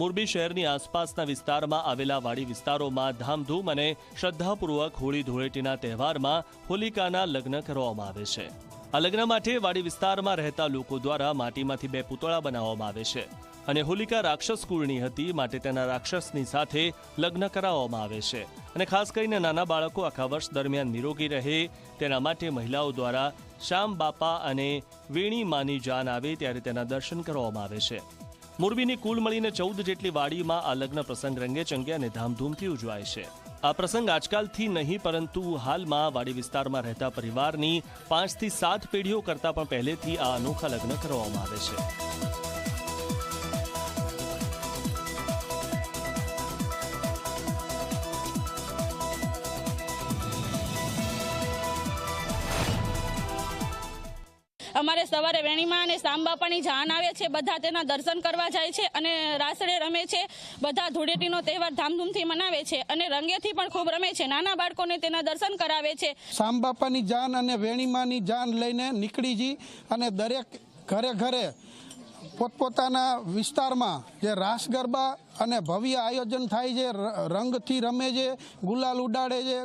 મોરબી શહેરની આસપાસના વિસ્તારમાં આવેલા વાડી વિસ્તારોમાં ધામધૂમ અને શ્રદ્ધાપૂર્વક હોળી ધૂળેટીના તહેવારમાં હોલિકાના લગ્ન કરવામાં આવે છે. આ લગ્ન માટે વાડી વિસ્તારમાં રહેતા લોકો દ્વારા માટીમાંથી બે પૂતળા બનાવવામાં આવે છે અને હોલિકા રાક્ષસ કુળની હતી માટે તેના રાક્ષસની સાથે લગ્ન કરાવવામાં આવે છે અને ખાસ કરીને નાના બાળકો આખા વર્ષ દરમિયાન નિરોગી રહે તેના માટે મહિલાઓ દ્વારા શ્યામ બાપા અને વેણી માની જાન આવે ત્યારે તેના દર્શન કરવામાં આવે છે. મોરબીની કુલ મળીને ચૌદ જેટલી વાડીમાં આ લગ્ન પ્રસંગ રંગે ચંગે અને ધામધૂમથી ઉજવાય છે. આ પ્રસંગ આજકાલથી નહીં, પરંતુ હાલમાં વાડી વિસ્તારમાં રહેતા પરિવારની પાંચથી સાત પેઢીઓ કરતાં પણ પહેલેથી આ અનોખા લગ્ન કરવામાં આવે છે. અમારે સવારે વેણીમાં અને સાંબાપાની જાન આવે છે, બધા તેના દર્શન કરવા જાય છે અને રાસડે રમે છે, બધા ધૂળેટીનો તહેવાર ધામધૂમથી મનાવે છે અને રંગેથી પણ ખૂબ રમે છે. નાના બાળકોને તેના દર્શન કરાવે છે. સાંબાપાની જાન અને વેણીમાની જાન લઈને નીકળી જઈ અને દરેક ઘરે ઘરે પોતપોતાના વિસ્તારમાં જે રાસ ગરબા અને ભવ્ય આયોજન થાય છે રંગથી રમે છે, ગુલાલ ઉડાડે છે